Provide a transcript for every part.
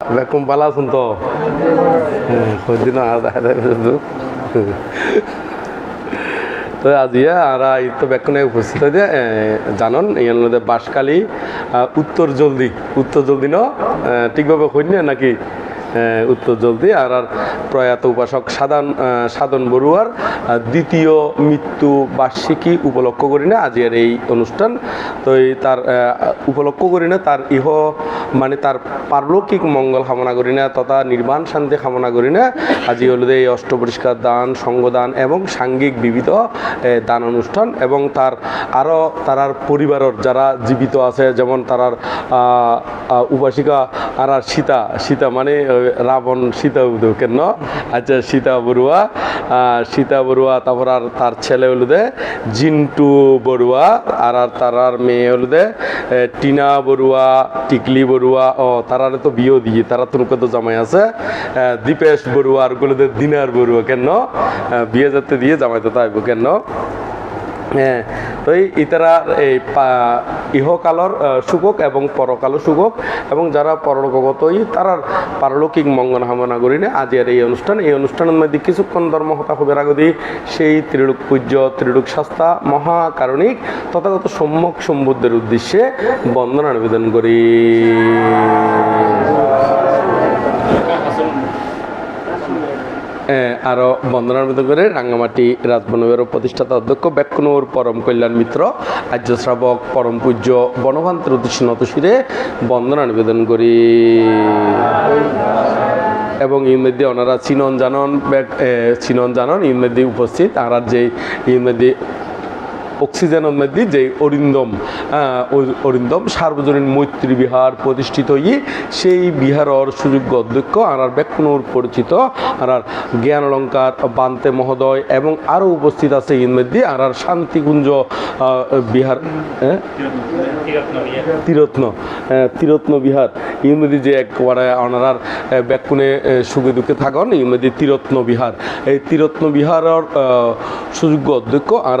বেকুম পালা শুন তো শুধু তো আজিয়া এই তো ব্যাকুনে উপস্থিত হয়ে জানন ইয়ার মধ্যে বাঁশকালী উত্তর জলদি উত্তর জলদি ন ঠিকভাবে হইনি নাকি উত্তর জলদি। আর আর প্রয়াত উপাসক সাধন সাধন বড়ুয়ার দ্বিতীয় মৃত্যু বার্ষিকী উপলক্ষ করি না আজিয়ার এই অনুষ্ঠান। তো তার উপলক্ষ করি না তার ইহ মানে তার পারলৌকিক মঙ্গল কামনা করি না তথা নির্বাণ শান্তি কামনা করি না আজি হলো এই অষ্ট পরিষ্কার দান সঙ্গদান এবং সাংঘিক বিবিধ দান অনুষ্ঠান এবং তার আরও তারার পরিবারের যারা জীবিত আছে যেমন আহ, উপাসিকা আর সীতা সীতা মানে রাবণ সীতা কেন? আচ্ছা সীতা বড়ুয়া সীতা বড়ুয়া তারপর আর তার ছেলে হলো দে জিন্টু বড়ুয়া আর আর তারার মেয়ে হলো দে টিনা বড়ুয়া টিকলি বড়ুয়া ও তারার তো বিয়েও দিয়ে, তারা তো তো জামাই আছে। দীপেশ বড়ুয়া আরগুলো দে দিনার বড়ুয়া কেন? বিয়ে যাতে দিয়ে জামাই তো তাইব কেন? হ্যাঁ তো ইতারা, এই ইহকালর সুখক এবং পরকালো সুখক এবং যারা পরলোকগতই তারার পারলৌকিক মঙ্গল কামনা করি না। আজের এই অনুষ্ঠান, এই অনুষ্ঠানের মধ্যে কিছুক্ষণ ধর্ম হতা হবের আগদি সেই ত্রিলোক পূজ্য, ত্রিলোক শাস্তা মহাকারণিক তথাগত সম্যক সম্বুদ্ধের উদ্দেশ্যে বন্দনা নিবেদন করি। আরও বন্দনার মতো করে রাঙ্গামাটি রাজবনবের প্রতিষ্ঠাতা অধ্যক্ষ ব্যাকুনুর পরম কল্যাণ মিত্র, আর্য শ্রাবক পরম পূজ্য বনভান্তের উদ্দেশ্যে নতশিরে বন্দনা নিবেদন করি। এবং ইউমেদি ওনারা চিনন জানন চিনন জানন ইউমেদি উপস্থিত আর যে ইউমেদি অক্সিজেনের মধ্যে যে অরিন্দম অরিন্দম সার্বজনীন মৈত্রী বিহার প্রতিষ্ঠিত হই সেই বিহারর সুযোগ্য অধ্যক্ষ আর ব্যাকুনুর পরিচিত আর জ্ঞান অলঙ্কার বান্তে মহোদয় এবং আরও উপস্থিত আছে আর আর শান্তিকুঞ্জ বিহার তীরত্ন তীরত্ন বিহার। ইউমেদি যে একবারে ওনারার ব্যাকুনে সুখে দুঃখে থাকন ইউমেদি তীরত্ন বিহার। এই তীরত্ন বিহারের সুযোগ্য অধ্যক্ষ আর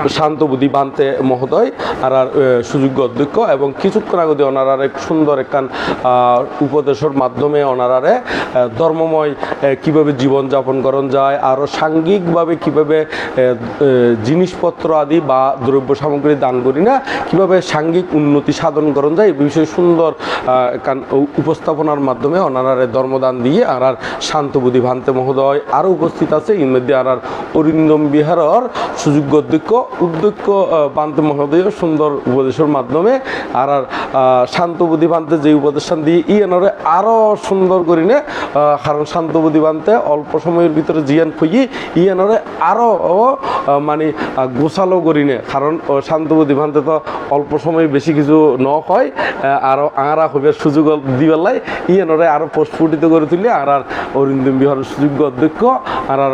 আর বুদ্ধি বান্তে মহোদয় আর সুযোগ্য অধ্যক্ষ এবং কিছুক্ষণ আগে ওনারার এক সুন্দর একখান উপদেশের মাধ্যমে ওনারারে ধর্মময় কীভাবে জীবনযাপন করণ যায় আরও সাংঘিকভাবে কীভাবে জিনিসপত্র আদি বা দ্রব্য সামগ্রী দান করি না, কীভাবে সাংঘিক উন্নতি সাধন করণ যায়, এই বিষয়ে সুন্দর উপস্থাপনার মাধ্যমে ওনারারে ধর্মদান দিয়ে আর আর শান্তবুদ্ধি ভান্তে মহোদয় আরও উপস্থিত আছে মধ্যে আর আর অরিন্দম বিহারর সুযোগ্য অধ্যক্ষ আহ, পান্তে মহোদয় সুন্দর উপদেশের মাধ্যমে আর আর শান্তবুদ্ধি পান্তে যে উপদেশান দিয়ে ই এনারে আরও সুন্দর করি না কারণ শান্তবুদ্ধি পান্তে অল্প সময়ের ভিতরে জিয়ান ই এনারে আরও মানে গোছালো করি না কারণ শান্তবুদ্ধি পান্তে তো অল্প সময়ে বেশি কিছু ন হয় আরও আঁরা হইবার সুযোগ দিবেলাই ই এনারে আরও প্রস্ফুটিত করে তুলি। আর আর অরিন্দম বিহারের সুযোগ্য অধ্যক্ষ আর আর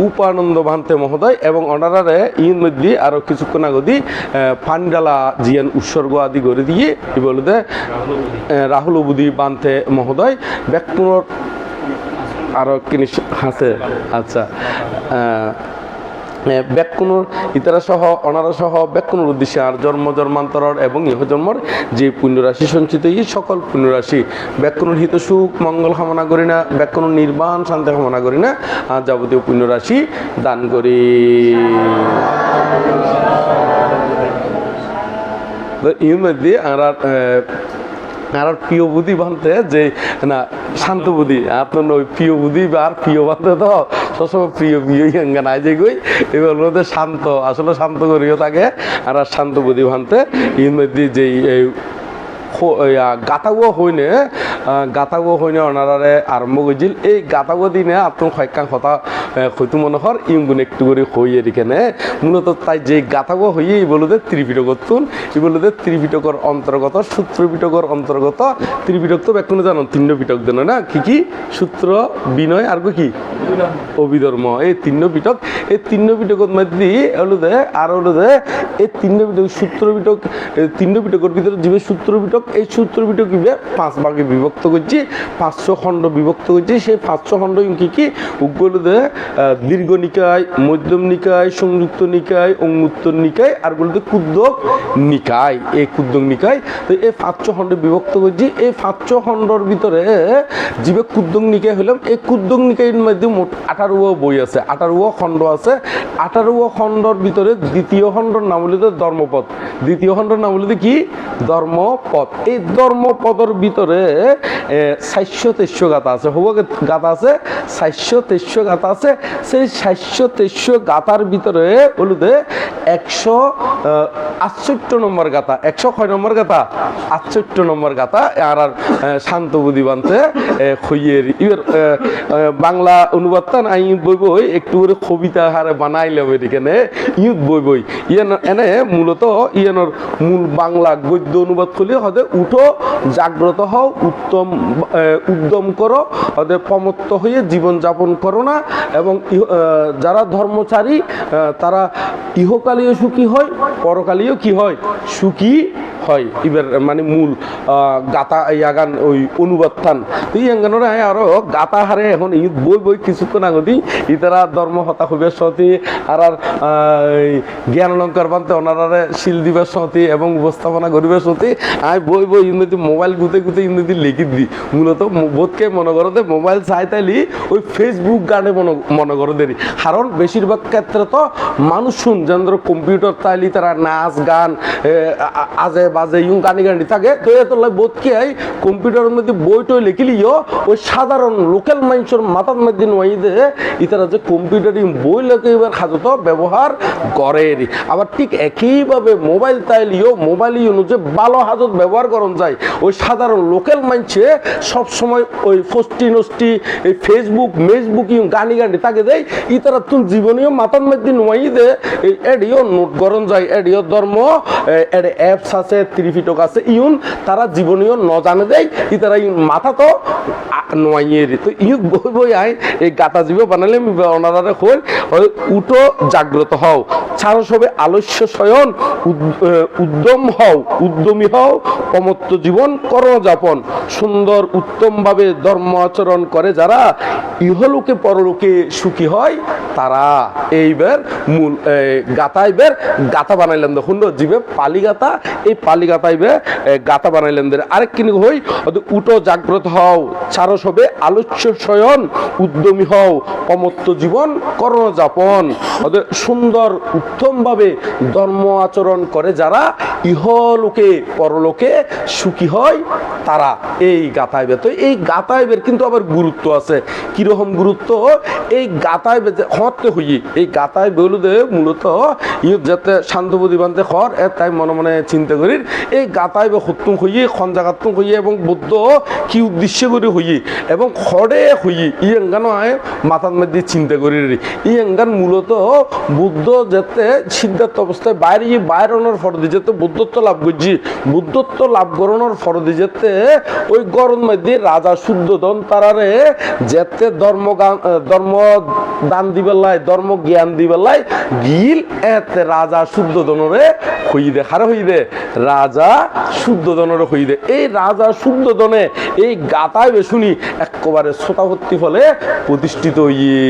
উপানন্দ ভান্তে মহোদয় এবং অনারারে ইন মধ্যে আরও কিছুক্ষণ আগদি পান্ডালা জিয়ান উৎসর্গ আদি করে দিয়ে কি বলতে রাহুল বুদি বান্তে মহোদয় ব্যাকপুর আরও কিনিস হাতে আচ্ছা ব্যাকুণুর ইতারা সহ অনারা সহ ব্যাকুণুর উদ্দেশ্যে আর জন্ম জন্মান্তর এবং ইহ জন্মর যে পুণ্যরাশি সঞ্চিত এই সকল পুণ্যরাশি ব্যাকুণুর হিত সুখ মঙ্গল কামনা করি না ব্যাকুণুর নির্বাণ শান্তি কামনা করি না আর যাবতীয় পুণ্যরাশি দান করি। তো এর মধ্যে আর আর, প্রিয় বুদ্ধি বানতে যে না শান্ত বুদ্ধি আপনার ওই প্রিয় বুদ্ধি আর প্রিয় বানতে তো সবসময় প্রিয় প্রিয় নাই যে গই এবার ওদের শান্ত, আসলে শান্ত করিও থাকে আর শান্ত বুদ্ধি ভানতে ইন্দি যেই এই গাতাগো হইনে গাতাগো হইনে অনারারে আরম্ভ করছিল এই গাতাগো দিনে আপনার কয়েকখান কথা হয়তো মনে হর ইমগুন একটু করে হই মূলত তাই যে গাতাগো হইয়ে এই বলতে ত্রিপিটক তুন এই বলতে ত্রিপিটকর অন্তর্গত সূত্র পিটকর অন্তর্গত ত্রিপিটক তো এখনও জানো তিন্ন পিটক দেন না? কি কি? সূত্র বিনয় আর কি? অভিধর্ম এই তিন্ন পিটক, এই তিন্ন পিটকর মধ্যে হলো দে আর হলো এই তিন্ন পিটক সূত্র পিটক তিন্ন পিটকর ভিতরে যে সূত্র পিটক এই সূত্র কীভাবে পাঁচ ভাগে বিভক্ত করছি, পাঁচশো খণ্ড বিভক্ত করছি। সেই পাঁচশো খণ্ড কি কি? দে দীর্ঘ নিকায়, মধ্যম নিকায়, সংযুক্ত নিকায় অঙ্গুত্তর নিকায়, আর বলতে কুদ্দক নিকায় এই কুদ্দক নিকায়। তো এই পাঁচশো খণ্ডে বিভক্ত করছি। এই পাঁচশো খণ্ডর ভিতরে জীবে কুদ্দক নিকায় হলাম, এই কুদ্দক নিকায়ের মধ্যে মোট আঠারো বই আছে আঠারো খণ্ড আছে। আঠারো খণ্ডর ভিতরে দ্বিতীয় খণ্ডর নাম হলো ধর্মপদ। দ্বিতীয় খণ্ডর নাম হলো কি? ধর্মপদ। এই ধর্মপদর ভিতরে সাতশো তেইশশো গাথা আছে। হব গাথা আছে? সাতশো তেইশশো গাথা আছে। সেই সাতশো তেইশশো গাথার ভিতরে হলুদে একশো আটষট্টি নম্বর গাথা। একশো কয় নম্বর গাথা? আটষট্টি নম্বর গাথা। আর আর শান্ত বুদ্ধিবান্তে খইয়ের ইয়ের বাংলা অনুবাদটা না ইউথ বই বই একটু করে কবিতা হারে বানাইলাম এখানে, ইউথ বই বই ইয়েন, এনে মূলত ইয়েনর মূল বাংলা গদ্য অনুবাদ করলে হতে উঠো, জাগ্রত হও, উত্তম উদ্যম করো ওদের প্রমত্ত হয়ে জীবনযাপন করো না এবং যারা ধর্মচারী তারা ইহকালীয় সুখী হয়, পরকালীয় কি হয়? সুখী হয় এবার মানে মূল গাতা ইয়াগান ওই অনুবাদটান তো ইয়াঙ্গানোর আরও গাতা হারে এখন ই বই বই কিছুক্ষণ আগতি ইতারা ধর্ম হতা হইবার সতি আর আর জ্ঞান অলঙ্কার বানতে ওনারারে শিল দিবার সতি এবং উপস্থাপনা করিবার সতি আমি বই বই ইন্দি মোবাইল গুতে গুতে ইন্দি লিখি দি, মূলত বোধকে মনে করো যে মোবাইল চাই তাইলি ওই ফেসবুক গানে মনে করো দেরি কারণ বেশিরভাগ ক্ষেত্রে তো মানুষ শুন, যেন কম্পিউটার তাইলি তারা নাচ, গান আজে বাজে ইউ গানি গানি থাকে, তো এত লাই বোধ কি হয় কম্পিউটারের মধ্যে বই টই লিখিলিও ওই সাধারণ লোকাল মানুষের মাথার মধ্যে নয় দে, ইতারা যে কম্পিউটার বই লেখে এবার হাজত ব্যবহার করে আবার ঠিক একইভাবে মোবাইল তাইলিও মোবাইল ইউনো যে ভালো হাজত ব্যবহার করন যায়। ওই সাধারণ লোকাল মানুষে সবসময় ওই ফষ্টি নষ্টি, এই ফেসবুক মেসবুক ইউ গানি গানি তাকে দেয়, ইতারা তুন জীবনীয় মাথার মধ্যে নয় দে এডিও নোট করন যায়, এডিও ধর্ম এডে অ্যাপস আছে ত্রিপিটক আছে ইউন তারা জীবনীয় ন জানে দেয় ইতারা ইউন মাথা তো নোয়াইয়ে তো ইউ বই বই আই এই গাতা জীব বানালে ওনারা হল উঠো জাগ্রত হও। ছাড়ো সবে আলস্য শয়ন উদ্যম হও উদ্যমী হও প্রমত্ত জীবন কর্মযাপন সুন্দর উত্তমভাবে ধর্ম আচরণ করে যারা ইহলোকে পরলোকে সুখী হয় তারা এইবার মূল এই, গাথা এইবার গাথা বানাইলেন। দেখুন জীবে পালি গাথা এই এইবার এ, গাথা বানাইলেন আরেক কিনি হই উটো জাগ্রত হও চারো সবে আলোচ্য শয়ন উদ্যমী হও অমত্ত জীবন কর্মযাপন অত সুন্দর উত্তমভাবে ধর্ম আচরণ করে যারা ইহলোকে পরলোকে সুখী হয় তারা। এই গাথাইবে তো এই গাথাইবের কিন্তু আবার গুরুত্ব আছে। কীরকম গুরুত্ব? এই গাথাইবে যে হতে হই এই গাথাই বেলুদে মূলত ইউ যাতে শান্তবুদ্ধি বানতে হর তাই মনে মনে চিন্তা করি এই গাথাইবে হত্যুম হইয়ে খঞ্জাগাত্তুম হইয়ে এবং বুদ্ধ কি উদ্দেশ্য করে হইয়ে এবং খড়ে হইয়ে, ই এঙ্গানো মাথার মধ্যে চিন্তা করি রে। ই এঙ্গান মূলত বুদ্ধ যাতে সিদ্ধার্থ অবস্থায় বাইরে গিয়ে বাইরনের ফরদি যেতে বুদ্ধত্ব লাভ করছি। বুদ্ধত্ব লাভ করানোর ফরদি যেতে ওই গরম মধ্যে রাজা শুদ্ধদন তারারে যেতে ধর্ম ধর্ম দান দিবেলাই ধর্ম জ্ঞান দিবেলাই গিল এতে রাজা শুদ্ধদনরে হই দে হারে হই দে রাজা শুদ্ধদনরে হই দে। এই রাজা শুদ্ধদনে এই গাতায় বেশুনি একবারে শ্রোতাভর্তি ফলে প্রতিষ্ঠিত হইয়ে।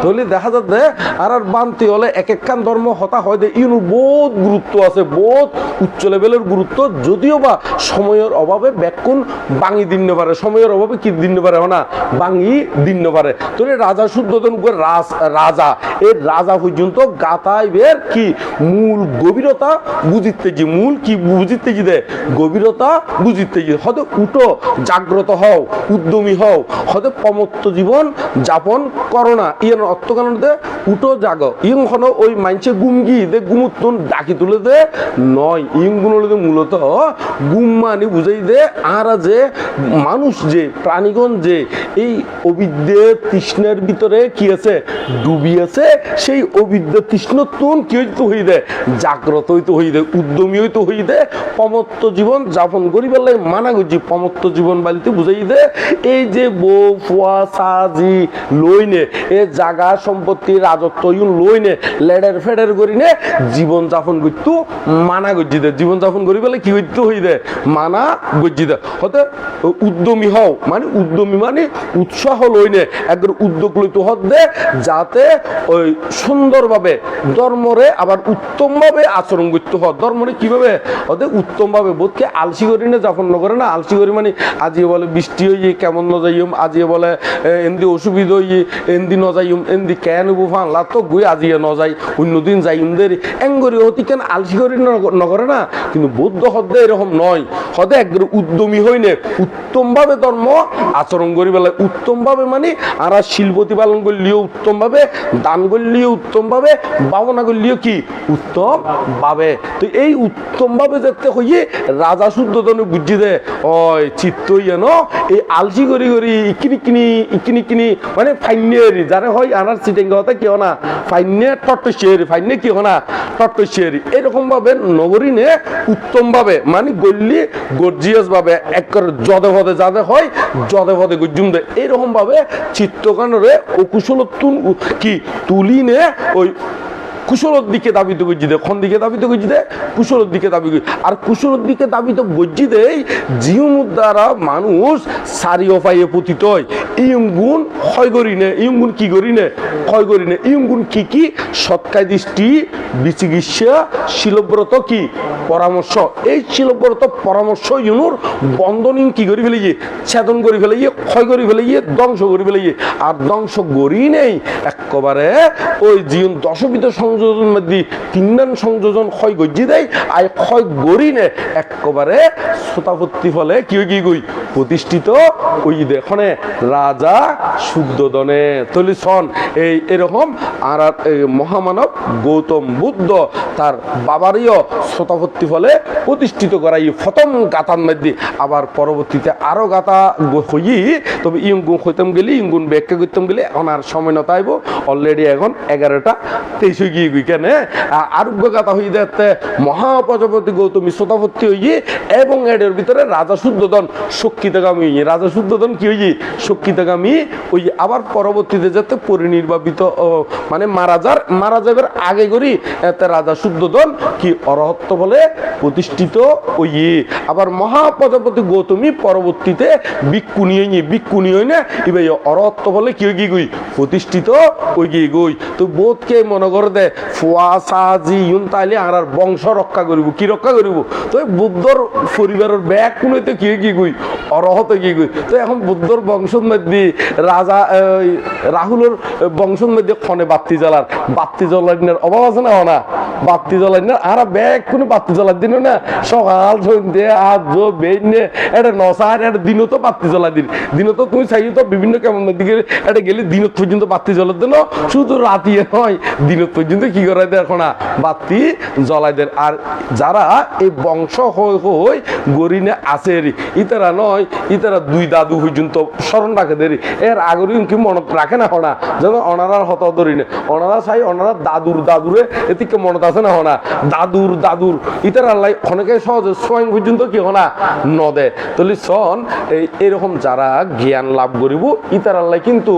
তাহলে দেখা যাচ্ছে আর আর বানতে হলে এক একখান ধর্ম হতা হয় যে ইউনো বহুত গুরুত্ব আছে, বহুত উচ্চ লেভেলের গুরুত্ব। যদিও বা সময়ের অভাবে ব্যাকুণ বাঙি দিন পারে, সময়ের অভাবে কি দিন পারে না বাঙি দিন পারে। তাহলে রাজা শুদ্ধতন রাজ রাজা? এই রাজা পর্যন্ত গাতাইবের কি মূল গভীরতা বুঝিতে যে মূল কি বুঝিতে যে দে? গভীরতা বুঝিতে যে। হয়তো উঠো জাগ্রত হও, উদ্যমী হও, হয়তো প্রমত্ত জীবন যাপন করো না। ইয়ের অর্থ কারণ দে উঠো জাগ। ওই গুমগি দে ডাকি তুলে দে। নয় দে মূলত গুম মানি বুঝাই দে যে মানুষ যে, প্রাণীগণ যে, এই অবিদ্যে তৃষ্ণের ভিতরে কি আছে? ডুবি আছে। সেই অবিদ্যা তৃষ্ণ তুন কি হইতে হই দে? জাগ্রত হইতে হই দে, উদ্যমী হইতে হই দে। পমত্ত জীবন যাপন করি বেলায় মানা করছি, পমত্ত জীবন বালিতে বুঝাই দে। এই যে বউ, ফুয়া, সাজি, লইনে, এ জাগ জাগা, সম্পত্তি, রাজত্ব, ইউন লই নে, লেডের ফেডের করি নে, জীবন যাপন করতো মানা গজ্জি দে। জীবন যাপন করি বলে কি হইতে হই দে? মানা গজ্জি দে। হতে উদ্যমী হও মানে উদ্যমী মানে উৎসাহ লই নে, একবার উদ্যোগ লইতে হত দে, যাতে ওই সুন্দরভাবে ধর্মরে আবার উত্তমভাবে আচরণ করতে হয় ধর্মরে কীভাবে? ওদের উত্তমভাবে বোধকে আলসি করি না, যাপন নকরে না। আলসি করি মানে আজিয়ে বলে বৃষ্টি হইয়ে কেমন ন যাইম আজিয়ে বলে এন্দি অসুবিধা হইয়ে এন্দি ন যাইম এন্দি কেন বুফান? লা তো গুই আজিয়ে ন যাই অন্যদিন যাইম দের এঙ্গরি হতি কেন আলসি করি ন- না? কিন্তু বৌদ্ধ হদ্দে এরকম নয়। হদে একবার উদ্যমী হইনে। উত্তমভাবে ধর্ম আচরণ করি বেলা উত্তমভাবে মানে আর শিল প্রতিপালন করলিও উত্তমভাবে, দান করলিও উত্তমভাবে, ভাবনা করলিও কি? উত্তম ভাবে তো এই উত্তম ভাবে দেখতে হইয়ে রাজা শুদ্ধ ধনে বুঝি দে ওই চিত্ত ইয়ে ন এই আলসি করি করি, ইকিনি কিনি ইকিনি কিনি মানে ফাইনেরি যারা হয় আনার সিটিং হতে কেউ না? ফাইনে টট্টসিয়ারি ফাইনে কি না টট্টসিয়ারি এরকম ভাবে নগরীনে উত্তম ভাবে মানে গল্লি গর্জিয়াস ভাবে এক করে জদে ভদে যাদে হয় জদে ভদে গুজুম দেয়। এরকমভাবে চিত্তকানরে ও কুশলতুন কি তুলি নে ওই কুশলের দিকে দাবিত গজ্জি দে, কোন দিকে দাবিত গজ্জি দে? কুশলের দিকে দাবি আর কুশলের দিকে দাবিত গজ্জি দেই জিউমুর দ্বারা মানুষ সারি অপাইয়ে পতিত হয়। ইয়ং গুণ ক্ষয় করি নে ইয়ং গুণ কি করি নে? ক্ষয় করি নে। ইয়ং গুণ কি কি? সৎকায় দৃষ্টি, বিচিকিৎসা, শিলব্রত কি? পরামর্শ। এই শিলব্রত পরামর্শ ইউনুর বন্ধন ইউন কি করে ফেলে গিয়ে ছেদন করে ফেলে গিয়ে ক্ষয় করে ফেলে গিয়ে ধ্বংস করে ফেলে গিয়ে আর ধ্বংস করি নেই, একেবারে ওই জীবন দশবিধ সংযোজন মধ্যে তিনজন সংযোজন ক্ষয় গজ্জি দেয় আর ক্ষয় গড়ি নে একেবারে শ্রোতাপত্তি ফলে কি কি গই প্রতিষ্ঠিত ওই দেখনে রাজা শুদ্ধদনে তলি সন এই এরকম আর মহামানব গৌতম বুদ্ধ তার বাবারইও শ্রোতাপত্তি ফলে প্রতিষ্ঠিত করা এই প্রথম গাথার মধ্যে। আবার পরবর্তীতে আরও গাথা হই তবে ইয়ঙ্গুন হইতাম গেলে ইয়ঙ্গুন ব্যাখ্যা করতাম গেলে, এখন আর সময় নতাইব। অলরেডি এখন এগারোটা তেইশ গিয়ে গাথা হই দেখতে মহাপ্রজাপতি গৌতমী শ্রোতাপত্তি হই এবং এদের ভিতরে রাজা শুদ্ধদন শক্তিতগামী রাজা কি হই শক্তিতগামী ওই আবার পরবর্তীতে যাতে পরিনির্বাপিত মানে মারা যার, মারা আগে করি, এতে রাজা কি অরহত্ব বলে প্রতিষ্ঠিত আবার মহাপ্রজাপতি গৌতমী পরবর্তীতে বিক্ষুনি হই বিক্ষুনি হই না এবার অরহত্ব বলে কি গই? প্রতিষ্ঠিত ওই গই। তো বোধকে মনে করে দে তাইলে আর আর বংশ রক্ষা করিব। কি রক্ষা করিব? তো বুদ্ধর পরিবারের ব্যাগ কোনোতে কি কি কি তো এখন বুদ্ধর বংশের মধ্যে রাজা রাহুলের বংশের মধ্যে বাত্তি জ্বালার বাত্তি অভাব আছে না না বাত্তি আর ব্যাগ কোনো বাত্তি দিন না সকাল সন্ধ্যে, আজ বেনে এটা নসার এটা দিনও তো বাত্তি জ্বলাই দিন। দিনও তো তুমি তো বিভিন্ন কেমন দিকে এটা গেলে দিনত পর্যন্ত বাত্তি জ্বলার দেন শুধু রাতিয়ে নয় দিনত পর্যন্ত কি করাই দেয় এখন? বাতি জ্বলাই দেন আর যারা এই বংশ হই হই গরিনে আছে ইতারা নয়, ইতারা দুই দাদু পর্যন্ত স্মরণ রাখে দেরি। এর আগের কি মনত রাখে না হনা যেন অনারার হত ধরি না। অনারা চাই অনারা দাদুর দাদুরে এদিকে মনত আছে না হনা দাদুর দাদুর ইতারা লাই অনেকে সহজে স্বয়ং পর্যন্ত কি হনা নদে। তলি সন এই এরকম যারা জ্ঞান লাভ করিব ইতার আল্লাহ কিন্তু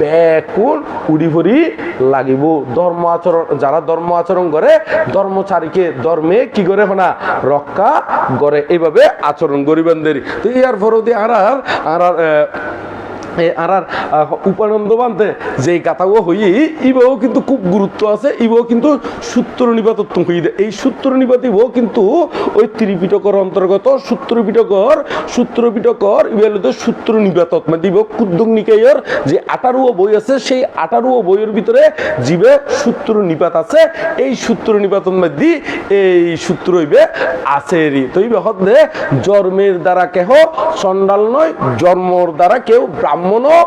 ব্যাকুল উড়ি ভরি লাগিব। ধর্ম আচরণ যারা ধর্ম আচরণ করে, ধর্মচারীকে ধর্মে কি করে না রক্ষা করে। এইভাবে আচরণ করিবেন দেরি তো ইয়ার ফরদি আর আর আর উপানন্দ বানতে। যে গাথাও হই, ইবাও কিন্তু খুব গুরুত্ব আছে, ইবাও কিন্তু সূত্র নিপাতত্ব হই এই সূত্র নিপাতিব কিন্তু ওই ত্রিপিটকর অন্তর্গত সূত্র পিটকর সূত্র পিটকর ইবালতে সূত্র নিপাতত মানে দিব কুদ্দুক নিকাইয়ের যে আঠারো বই আছে, সেই আঠারো বইয়ের ভিতরে জীবে সূত্র নিপাত আছে। এই সূত্র নিপাতন মধ্যে এই সূত্র হইবে আছে রি। তো ইবে হতে জন্মের দ্বারা কেহ চন্ডাল নয়, জন্মর দ্বারা কেউ ব্রাহ্মণও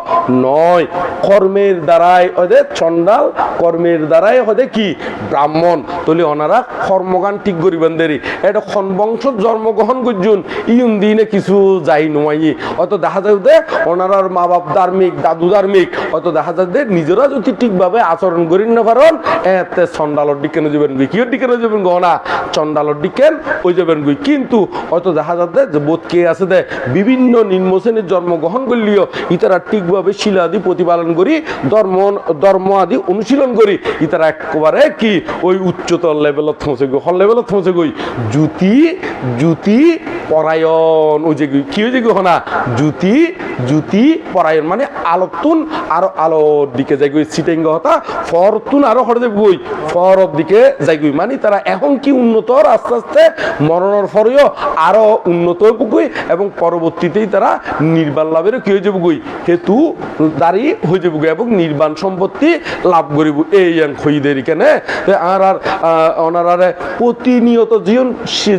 নয়। কর্মের দ্বারাই ওদের চন্ডাল কর্মের দ্বারাই ওদের কি? ব্রাহ্মণ। তলি ওনারা কর্মগান ঠিক করিবেন দেরি। এটা খন বংশ জন্মগ্রহণ করছুন। ইউন দিনে কিছু যাই নয় অত দেখা যায় যে ওনারার মা বাপ ধার্মিক, দাদু ধার্মিক। অত দেখা যায় যে নিজেরা যদি ঠিকভাবে আচরণ করি না পারেন, এতে চন্ডালর দিকে যাবেন গুই কিয়র দিকে যাবেন গহনা? চন্ডালর দিকে ওই যাবেন গুই কিন্তু হয়তো দেখা যাচ্ছে যে বোধ কে আছে দে বিভিন্ন নিম্ন শ্রেণির জন্মগ্রহণ করলিও ইতার ইতারা ঠিকভাবে শিলাদি প্রতিপালন করি ধর্ম ধর্ম আদি অনুশীলন করি, ইতারা একেবারে কি, ওই উচ্চতর লেভেলত পৌঁছে গই হল লেভেলত পৌঁছে গই জুতি জুতি পরায়ণ, ওই যে কি হয়েছে গো না জুতি জুতি পরায়ণ মানে আলোতুন আরও আলোর দিকে যাই গই সিটেঙ্গ হতা, ফরতুন আরও হরে যাই গই দিকে যাই গই মানে তারা এখন কি উন্নত, আস্তে আস্তে মরণর ফরেও আরও উন্নত হইবগই এবং পরবর্তীতেই তারা নির্বাণ লাভের কি হয়ে যাবগই হেতু দাঁড়ি হয়ে যাবগই এবং নির্বাণ সম্পত্তি লাভ করিব। এই আং খইদের কেনে আর আর অনারারে প্রতিনিয়ত জীবন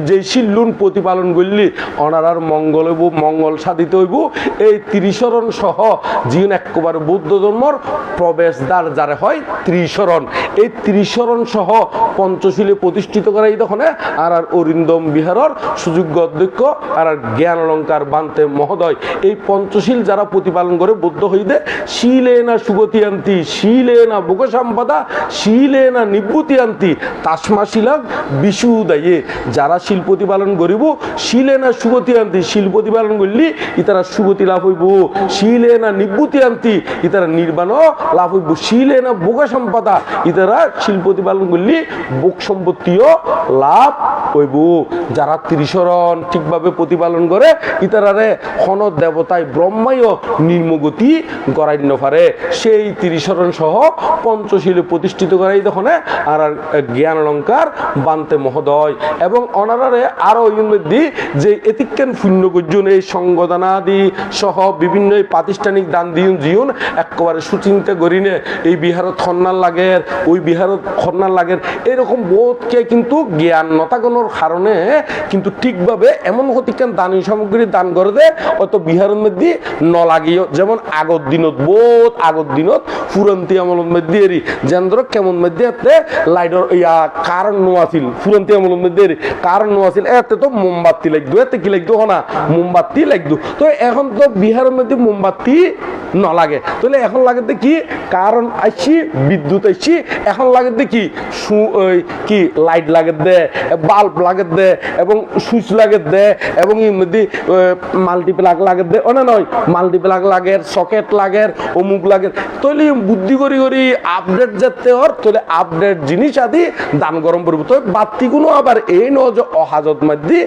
যে শিল্লুন প্রতিপালন করলি অনারার মঙ্গল হইব, মঙ্গল সাধিত হইব। এই ত্রিশরণ সহ জীবন একেবারে বৌদ্ধ ধর্মর প্রবেশদ্বার যারে হয় ত্রিশরণ। এই ত্রিশরণ সহ পঞ্চশীলে প্রতিষ্ঠিত করা এই তখন আর আর অরিন্দম বিহারর সুযোগ্য অধ্যক্ষ, আর আর জ্ঞান অলঙ্কার বান্তে মহোদয়। এই পঞ্চশীল যারা প্রতিপালন করে বৌদ্ধ হইতে শিলে না সুগতিয়ান্তি শিলে না বুক সম্পদা শিলে না নিবৃত্তিয়ান্তি তাসমা শিলাক বিশুদায়ে। যারা শিল প্রতিপালন করিব শিলে না সুগতিয়ান্তি, শিল প্রতিপালন করলি, ইতারা সুগতি লাভ হইব। শিলে না নিবৃত্তিয়ান্তি, ইতারা নির্বাণ লাভ হইব। শিলে না বোকা সম্পদা ইতারা শিল প্রতিপালন করলি বোক সম্পত্তিও লাভ হইব। যারা ত্রিশরণ ঠিকভাবে প্রতিপালন করে, ইতারারে হন দেবতায় ব্রহ্মাইও নির্মগতি গড়াইন্য পারে। সেই ত্রিশরণ সহ পঞ্চশীলে প্রতিষ্ঠিত করাই তখন আর জ্ঞান অলঙ্কার বান্তে মহোদয়। এবং অনারারে আরও ইংরেজি যে এতিক্যান গর্জন এই সংগদানাদি সহ বিভিন্ন প্রাতিষ্ঠানিক দান দিন জিউন একেবারে সুচিন্তা করিনে এই বিহারত খন্নার লাগের, ওই বিহারত খন্নার লাগের। এরকম বোধকে কিন্তু জ্ঞান নতাগণর কারণে কিন্তু ঠিকভাবে এমন হতিকান দানী সামগ্রী দান করে দে, অত বিহারের মধ্যে নলাগিও যেমন আগর দিনত বোধ আগর দিনত ফুরন্তি আমলের মধ্যে এরি যেন্দ্র কেমন মধ্যে এতে লাইটর ইয়া কারণ নো আছিল ফুরন্তি আমলের মধ্যে কারণ নো আছিল, এতে তো মোমবাতি লাগতো এতে কি লাগতো না মোমবাতি লাগতো তো এখন তো বিহারের মধ্যে মোমবাতি নলাগে। তাহলে এখন লাগে কি কারণ আইছি, বিদ্যুৎ আইছি, এখন লাগে কি কি, লাইট লাগে দে, বাল্ব লাগে দে, এবং সুইচ লাগে দে, এবং এর মধ্যে মাল্টিপ্লাগ লাগে দে ওনা নয় মাল্টিপ্লাগ লাগে সকেট লাগে অমুক লাগে তাহলে বুদ্ধি করি করি আপডেট যেতে হর তাহলে আপডেট জিনিস আদি দান গরম পড়ব তো বাতি কোনো আবার এই ন যে অহাজত মধ্যে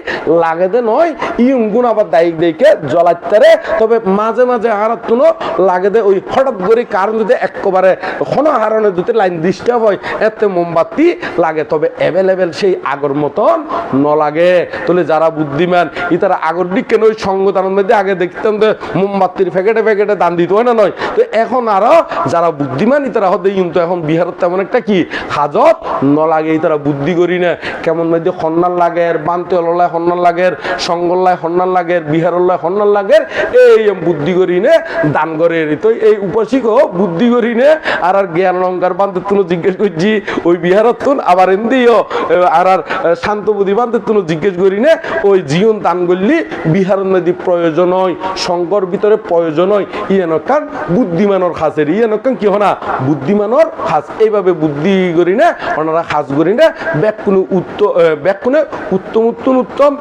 লাগে দে নয় ইউন গুণ আবার দায়িক দায়িকে জ্বলাইতে তবে মাঝে মাঝে আর তুনো লাগে দে ওই হঠাৎ করে কারণ যদি একেবারে কোনো হারণে যদি লাইন ডিস্টার্ব হয়, এতে মোমবাতি লাগে। তবে অ্যাভেলেবেল সেই আগর মতন ন লাগে। তাহলে যারা বুদ্ধিমান, ইতারা আগর দিক কেন ওই সংগঠনের মধ্যে আগে দেখতাম যে মোমবাতির প্যাকেটে প্যাকেটে দান দিত, হয় না নয়? তো এখন আরও যারা বুদ্ধিমান ইতারা হতে কিন্তু এখন বিহারত তেমন একটা কি হাজত ন লাগে ইতারা বুদ্ধি করি না। কেমন মধ্যে সন্ন্যান লাগের বানতে অললায় সন্ন্যান লাগের, সঙ্গল্লায় সন্ন্যান লাগের, বিহারল্লায় সন্ন্যান লাগের, এই বুদ্ধি করি নে, দান করে তো এই উপাসিকও বুদ্ধি করি নে, আর আর জ্ঞান অলঙ্কার বান্ধব তুনো জিজ্ঞেস করছি, ওই বিহারত তুন আবার এমদিও আর আর শান্ত বুদ্ধি বান্ধব তুনো জিজ্ঞেস করি নে, ওই জীবন দান করলি বিহার নদী প্রয়োজন হয়, শঙ্কর ভিতরে প্রয়োজন হয় ইয়েনকান বুদ্ধিমানর খাসের কি হনা বুদ্ধিমানর খাস এইভাবে বুদ্ধি করি না ওনারা খাস করি না উত্তম উত্তম উত্তম উত্তম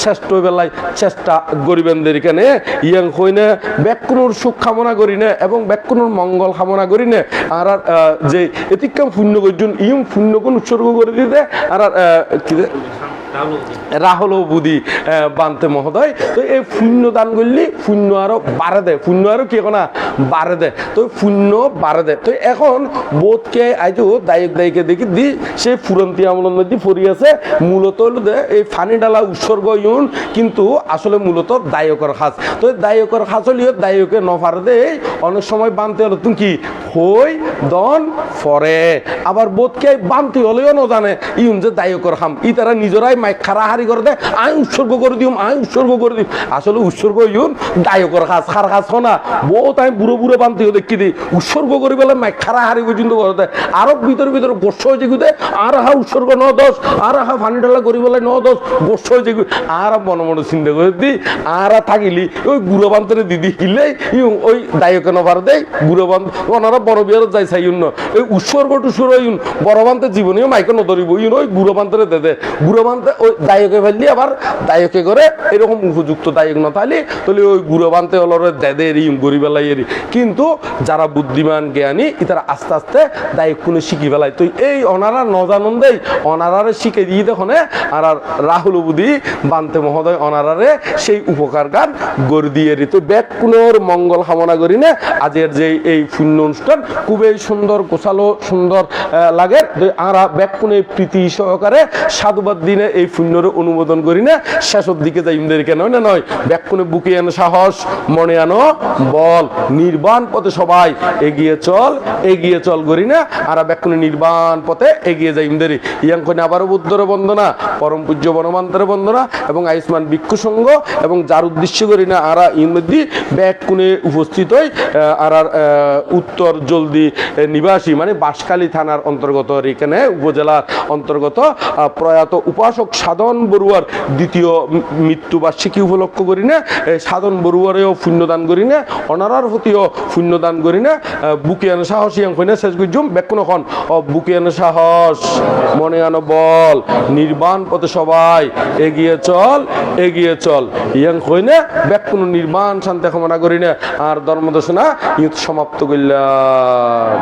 শ্রেষ্ঠ বেলায় চেষ্টা গরিবেনদের এখানে ইয়াং হই না সুখ কামনা করি না, এবং ব্যাকুনুর মঙ্গল কামনা করি না আর যে এতিকাম পুণ্য করছুন ইম পুণ্য কোন উৎসর্গ করে দিতে আর কি রাহুল বুদ্ধি বানতে মহোদয়। তো এই শূন্য দান করলি, শূন্য আরও বাড়ে দেয় শূন্য আরও কি না বাড়ে দেয় তো শূন্য বাড়ে দেয় তো এখন বোধকে আইজো দায়ক দায়িকে দেখি দি, সে ফুরন্তি আমলের মধ্যে পড়ি আছে। মূলত হলো এই ফানি ডালা উৎসর্গ ইউন, কিন্তু আসলে মূলত দায়কর খাস। তো দায়কর খাস হলিও দায়কে নফার দেয় অনেক সময় বানতে হলো তুমি কি? হই দন, ফরে। আবার বোধকে বানতে হলেও ন জানে। ইউন যে দায়কর খাম। ই তারা নিজেরাই মাইক খারা হারি করে দেয় আই উৎসর্গ করে দিম আই উৎসর্গ করে দিম। আসলে উৎসর্গ ইউন দায়কর খাস, খার খাস না। বহুত আমি বুড়ো বুড়ো বানতে দেখি দিই উৎসর্গ করে বেলা মাইক খারা হারি পর্যন্ত করে দেয় আরও গোস্ব আর হা উৎসর্গ ন দশ, আর হা ডালা করি বেলা ন দশ গোস্ব আর চিন্তা করে দি, আর থাকিলি। ওই গুড়ো বান্তরে দিদি হিলে ওই দায়কে নবার দেয় গুড়ো বান্ত, ওনারা বড় বিয়ারত যাই চাই ইউন। এই উৎসর্গ টুসর্গ ইউন, বড় জীবনেও মাইকে নধরিব। ইউন ওই গুড়ো বান্তরে দে দে। বান্তে করে ওই দায়কে ফেললি, আবার দায়কে করে এরকম উপযুক্ত দায়ক না তাহলে তাহলে ওই গুঁড়ো বানতে হলো দেদের ইম গরিবেলাই এরি কিন্তু যারা বুদ্ধিমান, জ্ঞানী ইতারা আস্তে আস্তে দায়ক কোনো শিখি ফেলায়। তো এই অনারা নজানন্দেই অনারারে শিখে দিয়ে দেখনে আর আর রাহুল বুধি বানতে মহোদয় অনারারে সেই উপকার গান গড়ে দিয়ে তো ব্যাগ পুনর মঙ্গল কামনা করি না, আজের যে এই পুণ্য অনুষ্ঠান, খুবই সুন্দর, গোছালো, সুন্দর লাগে। আরা ব্যাগ পুনে প্রীতি সহকারে সাধুবাদ দিনে এই পুণ্যর অনুমোদন করি না, শেষের দিকে যাই ইমদের কেন না নয় পুনে বুকে আনো সাহস, মনে আনো বল, নির্বাণ পথে সবাই এগিয়ে চল এগিয়ে চল করি না, আর ব্যাকুনে নির্বাণ পথে এগিয়ে যাই ইমদের ইয়াঙ্কনে আবারও বুদ্ধর বন্দনা, পরম পূজ্য বনমান্তর বন্দনা, এবং আয়ুষ্মান ভিক্ষু সংঘ, এবং যার উদ্দেশ্য করি না আরা ইমদি ব্যাকুনে উপস্থিত হই আর উত্তর জলদি নিবাসী মানে বাঁশখালী থানার অন্তর্গত এখানে উপজেলার অন্তর্গত প্রয়াত উপাসক সাধন বড়ুয়ার দ্বিতীয় মৃত্যুবার্ষিকী উপলক্ষ করি না সাধন বড়ুয়ারেও পুণ্যদান করি না অনারার প্রতিও পুণ্যদান করি না বুকে আনো সাহস ইয়াং হইনা শেষ করছুম বেকুন এখন ও বুকে আনো সাহস, মনে আনো বল নির্বাণ পথে সবাই, এগিয়ে চল এগিয়ে চল। ইয়াং হইনা বেকুন নির্মাণ শান্তি কামনা করি না আর ধর্মদর্শনা ইউথ সমাপ্ত করলাম